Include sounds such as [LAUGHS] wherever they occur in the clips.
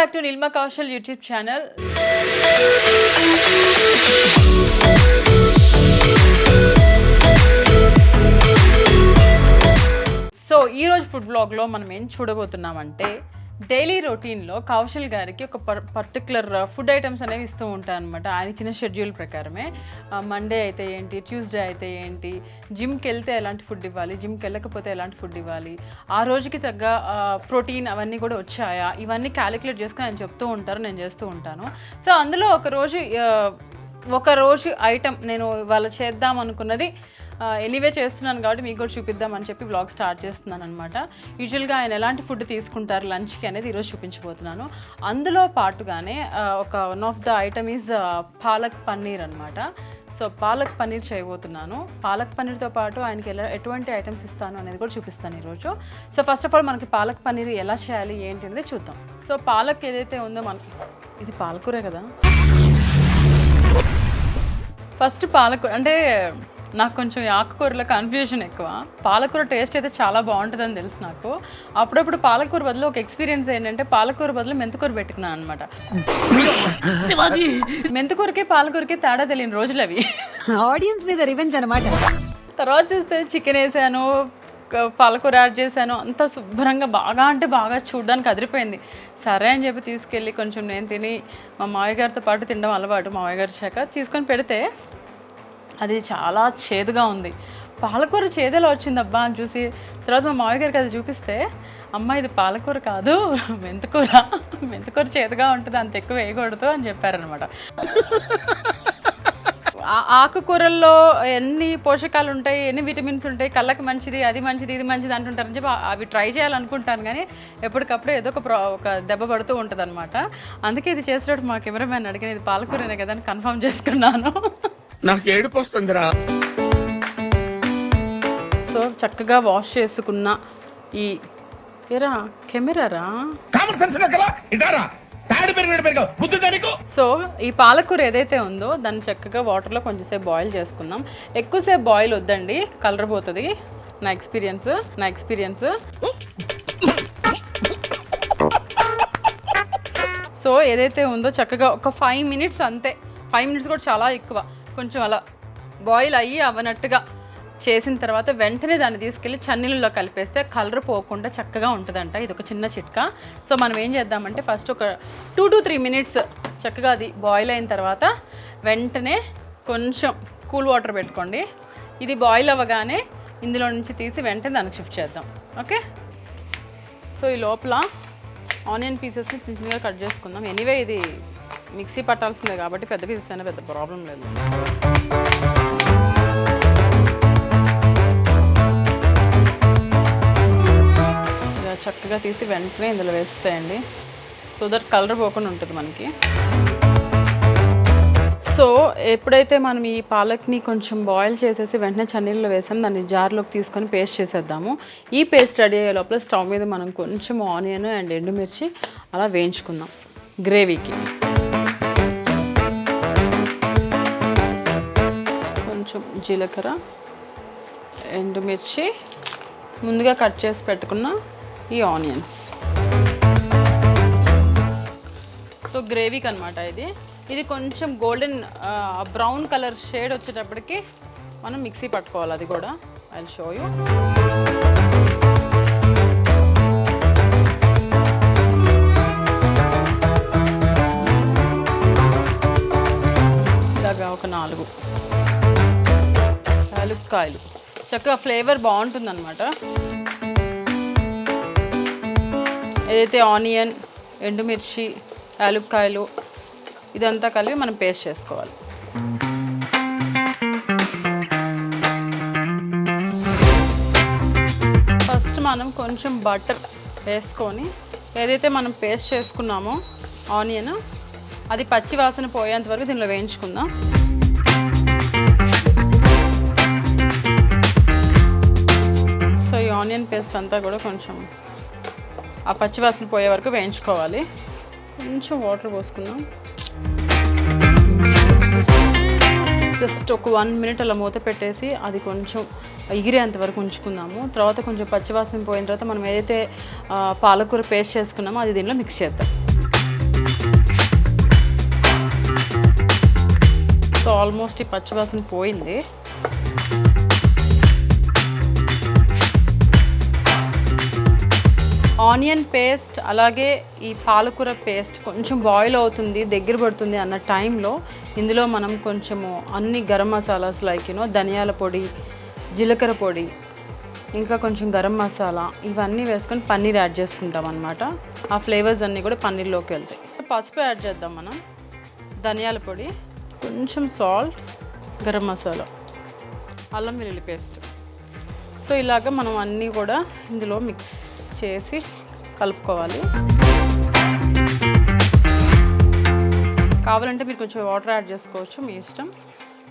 Back to Nilma Kaushal YouTube channel. So ఈరోజు food బ్లాగ్లో మనం ఏం చూడబోతున్నామంటే డైలీ రొటీన్లో కౌశల్ గారికి ఒక పర్ పర్టికులర్ ఫుడ్ ఐటమ్స్ అనేవి ఇస్తూ ఉంటాను అనమాట ఆయన ఇచ్చిన షెడ్యూల్ ప్రకారమే. మండే అయితే ఏంటి ట్యూస్డే అయితే ఏంటి జిమ్కి వెళ్తే ఎలాంటి ఫుడ్ ఇవ్వాలి జిమ్కి వెళ్ళకపోతే ఎలాంటి ఫుడ్ ఇవ్వాలి ఆ రోజుకి తగ్గ ప్రోటీన్ అవన్నీ కూడా వచ్చాయా ఇవన్నీ క్యాలిక్యులేట్ చేసుకుని ఆయన చెప్తూ ఉంటారు నేను చేస్తూ ఉంటాను. సో అందులో ఒక రోజు ఒక రోజు ఐటమ్ నేను ఇవాళ చేద్దాం అనుకున్నది ఎనీవే చేస్తున్నాను కాబట్టి మీకు కూడా చూపిద్దామని చెప్పి బ్లాగ్ స్టార్ట్ చేస్తున్నాను అనమాట యూజువల్గా ఆయన ఎలాంటి ఫుడ్ తీసుకుంటారు లంచ్కి అనేది ఈరోజు చూపించబోతున్నాను. అందులో పాటుగానే ఒక one of the item is palak paneer అనమాట సో పాలక్ పన్నీర్ చేయబోతున్నాను. పాలక్ పన్నీర్తో పాటు ఆయనకి ఎలా ఎటువంటి ఐటమ్స్ ఇస్తాను అనేది కూడా చూపిస్తాను ఈరోజు. సో ఫస్ట్ ఆఫ్ ఆల్ మనకి పాలక్ పన్నీర్ ఎలా చేయాలి ఏంటి అనేది చూద్దాం. సో పాలక్ ఏదైతే ఉందో మనకి ఇది పాలకూరే కదా. ఫస్ట్ పాలకూర అంటే నాకు కొంచెం ఆకుకూరలో కన్ఫ్యూజన్ ఎక్కువ. పాలకూర టేస్ట్ అయితే చాలా బాగుంటుందని తెలుసు నాకు. అప్పుడప్పుడు పాలకూర బదులు ఒక ఎక్స్పీరియన్స్ ఏంటంటే పాలకూర బదులు మెంతుకూర పెట్టుకున్నాను అనమాట మెంతుకూరకి పాలకూరకి తేడా తెలియని రోజులు అవి. ఆడియన్స్ మీద రివెంజ్ అనమాట తర్వాత చూస్తే చికెన్ వేసాను పాలకూర యాడ్ చేశాను. అంతా శుభ్రంగా బాగా అంటే బాగా చూడడానికి అదిరిపోయింది. సరే అని చెప్పి తీసుకెళ్ళి కొంచెం నేను తిని మా మావయ్య గారితో పాటు తినడం అలవాటు. మావయ్య గారి శాఖ తీసుకొని పెడితే అది చాలా చేదుగా ఉంది. పాలకూర చేదేలా వచ్చిందబ్బా అని చూసి తర్వాత మా మావయ్య గారికి అది చూపిస్తే అమ్మ ఇది పాలకూర కాదు మెంతకూర మెంతకూర చేదుగా ఉంటుంది అంత ఎక్కువ వేయకూడదు అని చెప్పారనమాట ఆ- ఆకుకూరల్లో ఎన్ని పోషకాలు ఉంటాయి ఎన్ని విటమిన్స్ ఉంటాయి కళ్ళకి మంచిది అది మంచిది ఇది మంచిది అంటుంటారని చెప్పి అవి ట్రై చేయాలనుకుంటాను కానీ ఎప్పటికప్పుడు ఏదో ఒక ప్రా- ఒక దెబ్బ పడుతూ ఉంటుంది అనమాట అందుకే ఇది చేసేటప్పుడు మా కెమెరామ్యాన్ అడిగిన ఇది పాలకూరనే కదా అని కన్ఫర్మ్ చేసుకున్నాను. నాకు ఏడుపు వస్తుందిరా. సో చక్కగా వాష్ చేసుకున్న ఈ ఏరా కెమెరారా? సో ఈ పాలకూర ఏదైతే ఉందో దాన్ని చక్కగా వాటర్లో కొంచెంసేపు బాయిల్ చేసుకుందాం. ఎక్కువసేపు బాయిల్ వద్దండి కలర్ పోతుంది. నా ఎక్స్పీరియన్స్ నా ఎక్స్పీరియన్స్. సో ఏదైతే ఉందో చక్కగా ఒక ఫైవ్ మినిట్స్ అంతే. ఫైవ్ మినిట్స్ కూడా చాలా ఎక్కువ. కొంచెం అలా బాయిల్ అయ్యి అవనట్టుగా చేసిన తర్వాత వెంటనే దాన్ని తీసుకెళ్ళి చన్నీళ్ళలో కలిపేస్తే కలర్ పోకుండా చక్కగా ఉంటుందంట. ఇది ఒక చిన్న చిట్కా. సో మనం ఏం చేద్దామంటే ఫస్ట్ ఒక టూ టు త్రీ మినిట్స్ చక్కగా అది బాయిల్ అయిన తర్వాత వెంటనే కొంచెం కూల్ వాటర్ పెట్టుకోండి. ఇది బాయిల్ అవ్వగానే ఇందులో నుంచి తీసి వెంటనే దానికి షిఫ్ట్ చేద్దాం. ఓకే? సో ఈ లోపల ఆనియన్ పీసెస్ని చిన్న చిన్నగా కట్ చేసుకుందాం. ఎనీవే ఇది మిక్సీ పట్టాల్సిందే కాబట్టి పెద్ద పీసెస్ అయినా పెద్ద ప్రాబ్లం లేదు. ఇలా చక్కగా తీసి వెంటనే ఇందులో వేసేసేయండి. సో దట్ కలర్ పోకుండా ఉంటుంది మనకి. సో ఎప్పుడైతే మనం ఈ పాలక్ని కొంచెం బాయిల్ చేసేసి వెంటనే చన్నీళ్ళలో వేసాం దాన్ని జార్లోకి తీసుకొని పేస్ట్ చేసేద్దాము. ఈ పేస్ట్ రెడీ అయ్యే లోపల స్టవ్ మీద మనం కొంచెం ఆనియన్ అండ్ ఎండుమిర్చి అలా వేయించుకుందాం. గ్రేవీకి కొంచెం జీలకర్ర ఎండుమిర్చి ముందుగా కట్ చేసి పెట్టుకున్న ఈ ఆనియన్స్. సో గ్రేవీకి అనమాట ఇది. ఇది కొంచెం గోల్డెన్ బ్రౌన్ కలర్ షేడ్ వచ్చేటప్పటికి మనం మిక్సీ పట్టుకోవాలి అది కూడా. ఐ షో యూ చక్కగా ఫ్లేవర్ బాగుంటుంది అనమాట ఏదైతే ఆనియన్ ఎండుమిర్చి యాలుక్కాయలు ఇదంతా కలిపి మనం పేస్ట్ చేసుకోవాలి. ఫస్ట్ మనం కొంచెం బటర్ వేసుకొని ఏదైతే మనం పేస్ట్ చేసుకున్నామో ఆనియన్ అది పచ్చి వాసన పోయేంత వరకు దీనిలో వేయించుకుందాం. ఆనియన్ పేస్ట్ అంతా కూడా కొంచెం ఆ పచ్చివాసన పోయే వరకు వేయించుకోవాలి. కొంచెం వాటర్ పోసుకుందాం. జస్ట్ ఒక వన్ మినిట్ అలా మూత పెట్టేసి అది కొంచెం ఎగిరేంత వరకు ఉంచుకుందాము. తర్వాత కొంచెం పచ్చివాసన పోయిన తర్వాత మనం ఏదైతే పాలకూర పేస్ట్ చేసుకున్నామో అది దీనిలో మిక్స్ చేద్దాం. సో ఆల్మోస్ట్ ఈ పచ్చివాసన పోయింది. ఆనియన్ పేస్ట్ అలాగే ఈ పాలకూర పేస్ట్ కొంచెం బాయిల్ అవుతుంది దగ్గర పడుతుంది అన్న టైంలో ఇందులో మనం కొంచెము అన్ని గరం మసాలాస్ లైక్ యూనో ధనియాల పొడి జీలకర్ర పొడి ఇంకా కొంచెం గరం మసాలా ఇవన్నీ వేసుకొని పన్నీర్ యాడ్ చేసుకుంటాం అనమాట ఆ ఫ్లేవర్స్ అన్నీ కూడా పన్నీర్లోకి వెళ్తాయి. పసుపు యాడ్ చేద్దాం మనం. ధనియాల పొడి కొంచెం సాల్ట్ గరం మసాలా అల్లం వెల్లుల్లి పేస్ట్. సో ఇలాగ మనం అన్నీ కూడా ఇందులో మిక్స్ చేసి కలుపుకోవాలి. కావాలంటే మీరు కొంచెం వాటర్ యాడ్ చేసుకోవచ్చు మీ ఇష్టం.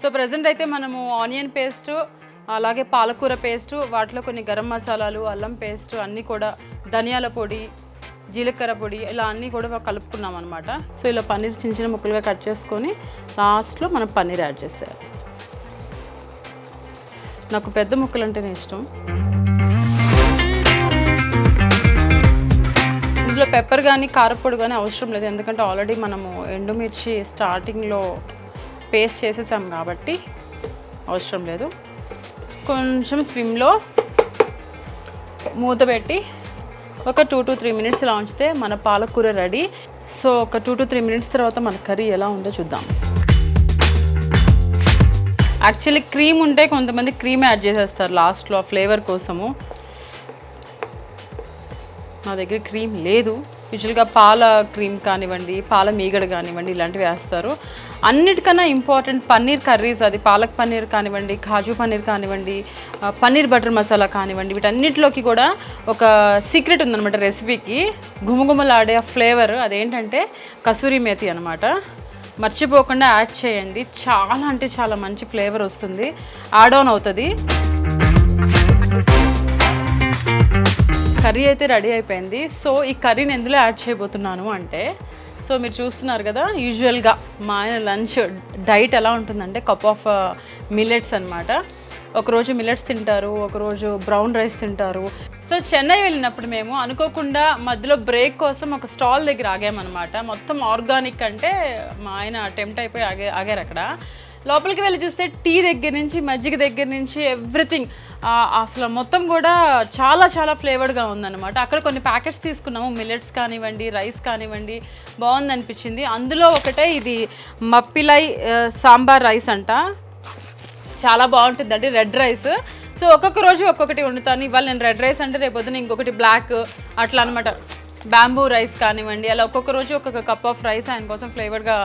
సో ప్రజెంట్ అయితే మనము ఆనియన్ పేస్ట్ అలాగే పాలకూర పేస్ట్ వాటిలో కొన్ని గరం మసాలాలు అల్లం పేస్ట్ అన్నీ కూడా ధనియాల పొడి జీలకర్ర పొడి ఇలా అన్నీ కూడా కలుపుకున్నాం అనమాట సో ఇలా పన్నీర్ చిన్న చిన్న ముక్కలుగా కట్ చేసుకొని లాస్ట్లో మనం పన్నీర్ యాడ్ చేసేయాలి. నాకు పెద్ద ముక్కలు అంటేనే ఇష్టం. ఇందులో పెప్పర్ కానీ కారపొడి కానీ అవసరం లేదు. ఎందుకంటే ఆల్రెడీ మనము ఎండుమిర్చి స్టార్టింగ్లో పేస్ట్ చేసేసాం కాబట్టి అవసరం లేదు. కొంచెం స్విమ్లో మూత పెట్టి ఒక టూ టు త్రీ మినిట్స్ ఇలా ఉంచితే మన పాలకూర రెడీ సో ఒక టూ టు త్రీ మినిట్స్ తర్వాత మన కర్రీ ఎలా ఉందో చూద్దాం. యాక్చువల్లీ క్రీమ్ ఉంటే కొంతమంది క్రీమ్ యాడ్ చేసేస్తారు లాస్ట్లో ఫ్లేవర్ కోసము. నా దగ్గర క్రీమ్ లేదు. యూజువల్గా పాల క్రీమ్ కానివ్వండి పాల మీగడ కానివ్వండి ఇలాంటివి వేస్తారు. అన్నిటికన్నా ఇంపార్టెంట్ పన్నీర్ కర్రీస్ అది పాలక్ పన్నీర్ కానివ్వండి కాజు పన్నీర్ కానివ్వండి పన్నీర్ బటర్ మసాలా కానివ్వండి వీటన్నిటిలోకి కూడా ఒక సీక్రెట్ ఉందన్నమాట రెసిపీకి గుమగుమలాడే ఫ్లేవర్ అదేంటంటే కసూరి మేతి అనమాట మర్చిపోకుండా యాడ్ చేయండి. చాలా అంటే చాలా మంచి ఫ్లేవర్ వస్తుంది. యాడ్ ఆన్ అవుతుంది. కర్రీ అయితే రెడీ అయిపోయింది. సో ఈ కర్రీని ఎందులో యాడ్ చేయబోతున్నాను అంటే సో మీరు చూస్తున్నారు కదా యూజువల్గా మా ఆయన లంచ్ డైట్ ఎలా ఉంటుందంటే కప్ ఆఫ్ మిల్లెట్స్ అనమాట ఒకరోజు మిల్లెట్స్ తింటారు ఒకరోజు బ్రౌన్ రైస్ తింటారు. సో చెన్నై వెళ్ళినప్పుడు మేము అనుకోకుండా మధ్యలో బ్రేక్ కోసం ఒక స్టాల్ దగ్గర ఆగామన్నమాట. మొత్తం ఆర్గానిక్ అంటే మా ఆయన టెంప్ట్ అయిపోయి ఆగే ఆగారు అక్కడ లోపలికి వెళ్ళి చూస్తే టీ దగ్గర నుంచి మజ్జిగ దగ్గర నుంచి ఎవ్రీథింగ్ అసలు మొత్తం కూడా చాలా చాలా ఫ్లేవర్డ్గా ఉందన్నమాట. అక్కడ కొన్ని ప్యాకెట్స్ తీసుకున్నాము. మిల్లెట్స్ కానివ్వండి రైస్ కానివ్వండి బాగుంది అనిపించింది అందులో ఒకటే ఇది మప్పిలై సాంబార్ రైస్ అంట. చాలా బాగుంటుందండి రెడ్ రైస్. సో ఒక్కొక్క రోజు ఒక్కొక్కటి వండుతాను. ఇవాళ నేను రెడ్ రైస్ అంటే రేపొద్దున ఇంకొకటి బ్లాక్ అట్లా అనమాట బ్యాంబూ రైస్ కానివ్వండి అలా ఒక్కొక్క రోజు ఒక్కొక్క కప్ ఆఫ్ రైస్ ఆయన కోసం ఫ్లేవర్గా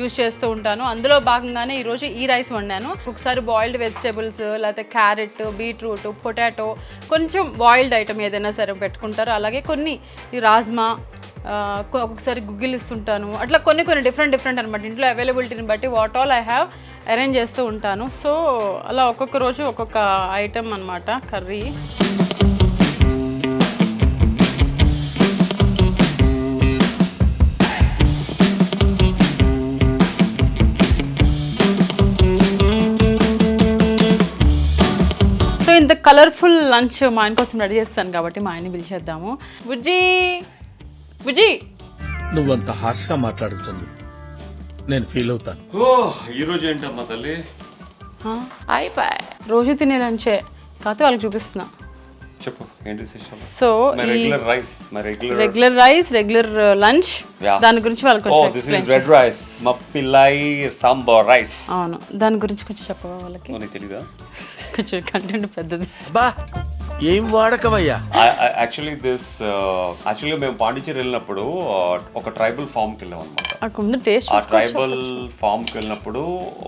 యూజ్ చేస్తూ ఉంటాను. అందులో భాగంగానే ఈరోజు ఈ రైస్ వండాను. ఒకసారి బాయిల్డ్ వెజిటేబుల్స్ లేకపోతే క్యారెట్ బీట్రూట్ పొటాటో కొంచెం బాయిల్డ్ ఐటమ్ ఏదైనా సరే పెట్టుకుంటారు. అలాగే కొన్ని రాజ్మా ఒకసారి ఒక్కొక్కసారి గుగ్గిలు ఇస్తుంటాను అట్లా కొన్ని కొన్ని డిఫరెంట్ డిఫరెంట్ అనమాట ఇంట్లో అవైలబిలిటీని బట్టి what all I have arrange చేస్తూ ఉంటాను. సో అలా ఒక్కొక్క రోజు ఒక్కొక్క ఐటమ్ అనమాట కర్రీ. కలర్ఫుల్ లంచ్ మా ఆయన కోసం రెడీ చేస్తాను కాబట్టి మా ఆయన్ని పిలిచేద్దాము. బుజ్జి! బుజ్జి! నువ్వంత హార్ష్గా మాట్లాడుతుంది నేను ఫీల్ అవుతాను. ఓ ఈరోజు ఏంటమ్మా తల్లి? రోజు తినే లంచే. కాకపోతే వాళ్ళకి చూపిస్తున్నా. చెప్పు ఏంటి so regular rice my regular regular rice regular lunch. దాని గురించి వాళ్ళకి ఓ కొంచెం this explain is red rice Mappillai sambar rice అవును. దాని గురించి కొంచెం చెప్పవా వాళ్ళకి? కొంచెం కంటెంట్ పెద్దది. బా ఏం వాడకవయ్యా యాక్చువల్లీ దిస్ యాక్చువల్గా మేము పాండిచేరి వెళ్ళినప్పుడు uh, ఒక ట్రైబల్ ఫామ్కి వెళ్ళాం అనమాట ఆ ట్రైబల్ ఫామ్కి వెళ్ళినప్పుడు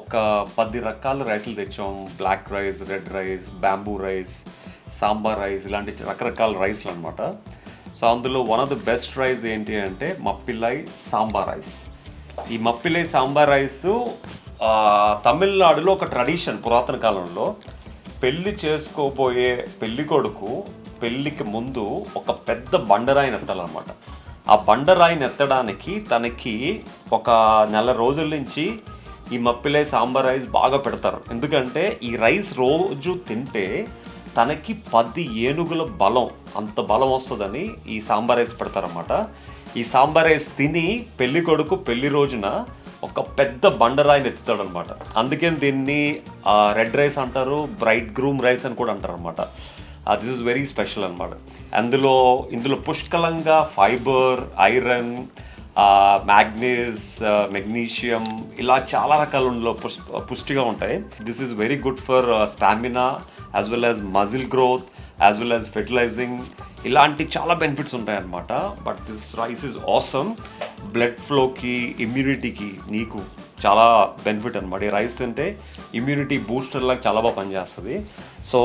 ఒక పది రకాల రైస్లు తెచ్చాం. Black rice red rice bamboo rice sambar rice ఇలాంటి రకరకాల రైస్లు అనమాట సో అందులో one of the best rice ఏంటి అంటే మప్పిల్లై సాంబార్ రైస్. ఈ మప్పిలై సాంబార్ రైస్ తమిళనాడులో ఒక ట్రెడిషన్ పురాతన కాలంలో పెళ్ళి చేసుకోబోయే పెళ్ళి కొడుకు పెళ్ళికి ముందు ఒక పెద్ద బండరాయిని ఎత్తాలన్నమాట ఆ బండరాయిని ఎత్తడానికి తనకి ఒక నెల రోజుల నుంచి ఈ మప్పిలై సాంబార్ రైస్ బాగా పెడతారు. ఎందుకంటే ఈ రైస్ రోజు తింటే తనకి పది ఏనుగుల బలం అంత బలం వస్తుందని ఈ సాంబార్ రైస్ పెడతారనమాట ఈ సాంబార్ రైస్ తిని పెళ్ళి కొడుకు పెళ్ళి రోజున ఒక పెద్ద బండరాయిని ఎత్తుతాడు అనమాట అందుకని దీన్ని రెడ్ రైస్ అంటారు బ్రైట్ గ్రూమ్ రైస్ అని కూడా అంటారు అనమాట దిస్ ఇస్ వెరీ స్పెషల్ అనమాట అందులో ఇందులో పుష్కలంగా ఫైబర్ ఐరన్ మ్యాగ్నీస్ మెగ్నీషియం ఇలా చాలా రకాల పుష్ పుష్టిగా ఉంటాయి. This is very good for stamina as well as muscle growth as well as fertilising ఇలాంటి చాలా బెనిఫిట్స్ ఉంటాయి అన్నమాట but this rice is awesome blood ఫ్లోకి ఇమ్యూనిటీకి నీకు చాలా బెనిఫిట్ అనమాట ఈ రైస్ తింటే ఇమ్యూనిటీ బూస్టర్ లాగా చాలా బాగా పనిచేస్తుంది. సో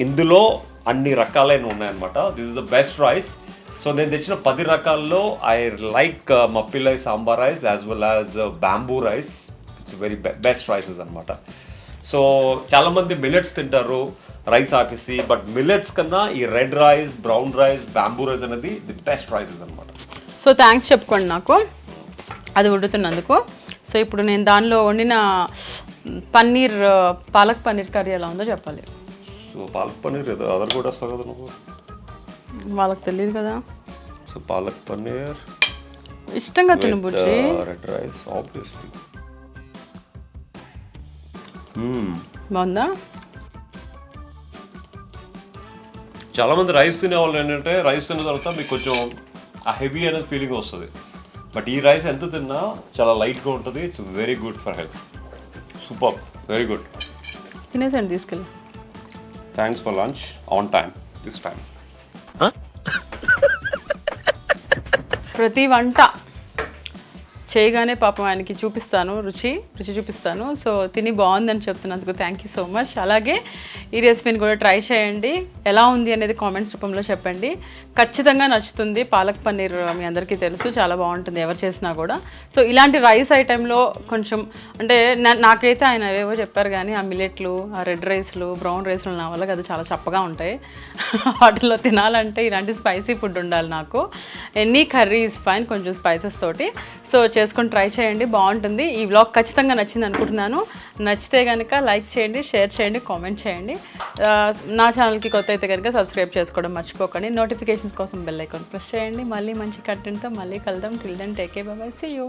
ఇందులో అన్ని రకాలైన ఉన్నాయన్నమాట. This is the best rice so నేను తెచ్చిన పది రకాల్లో I like mappillai sambar rice as well as bamboo rice it's very best rices అనమాట సో చాలామంది మిల్లెట్స్ తింటారు రైస్ ఆపేసి బట్ మిల్లెట్స్ కన్నా ఈ red rice brown rice bamboo rice అనేది ది బెస్ట్ రైసెస్ అనమాట సో థ్యాంక్స్ చెప్పుకోండి నాకు. అది ఉడుతున్నందుకు సో ఇప్పుడు నేను దానిలో వండిన పన్నీర్ పాలక్ పన్నీర్ కర్రీ ఎలా ఉందో చెప్పాలి. సో పాలక్ పన్నీర్ అదర్ కూడా వస్తావు కదా నువ్వు. వాళ్ళకి తెలియదు కదా. సో పాలక్ పన్నీర్ ఇష్టంగా తిను బుజ్జి. రెడ్ రైస్ ఆబ్వియస్లీ బాగుందా? చాలా మంది రైస్ తినే వాళ్ళు ఏంటంటే రైస్ తిన్న తర్వాత మీకు కొంచెం ఆ హెవీ అనేది ఫీలింగ్ వస్తుంది. బట్ ఈ రైస్ ఎంత తిన్నా చాలా లైట్గా ఉంటుంది. It's very good for health super very good తినేసండి తీసుకెళ్ళి. Thanks for lunch on time this time ప్రతి వంట. చేయగానే పాపం ఆయనకి చూపిస్తాను రుచి రుచి చూపిస్తాను. సో తిని బాగుందని చెప్తున్నందుకు థ్యాంక్ యూ సో మచ్ అలాగే ఈ రెసిపీని కూడా ట్రై చేయండి. ఎలా ఉంది అనేది కామెంట్స్ రూపంలో చెప్పండి. ఖచ్చితంగా నచ్చుతుంది. పాలక్ పన్నీర్ మీ అందరికీ తెలుసు. చాలా బాగుంటుంది ఎవరు చేసినా కూడా. సో ఇలాంటి రైస్ ఐటెంలో కొంచెం అంటే నాకైతే ఆయన ఏవో చెప్పారు కానీ ఆ మిలెట్లు ఆ రెడ్ రైస్లు బ్రౌన్ రైస్లు నా వల్ల అది చాలా చప్పగా ఉంటాయి. [LAUGHS] వాటిలో తినాలంటే ఇలాంటి స్పైసీ ఫుడ్ ఉండాలి నాకు. ఎనీ కర్రీ ఇస్ ఫైన్ కొంచెం స్పైసెస్ తోటి. సో చేసుకొని ట్రై చేయండి బాగుంటుంది. ఈ వ్లాగ్ ఖచ్చితంగా నచ్చింది అనుకుంటున్నాను. నచ్చితే కనుక లైక్ చేయండి షేర్ చేయండి కామెంట్ చేయండి. నా ఛానల్కి కొత్త అయితే కనుక సబ్స్క్రైబ్ చేసుకోవడం మర్చిపోకండి. నోటిఫికేషన్స్ కోసం బెల్ ఐకాన్ ప్రెస్ చేయండి. మళ్ళీ మంచి కంటెంట్తో మళ్ళీ కలుద్దాం. టిల్ దెన్ టేకే బాబాయ్ సీ యూ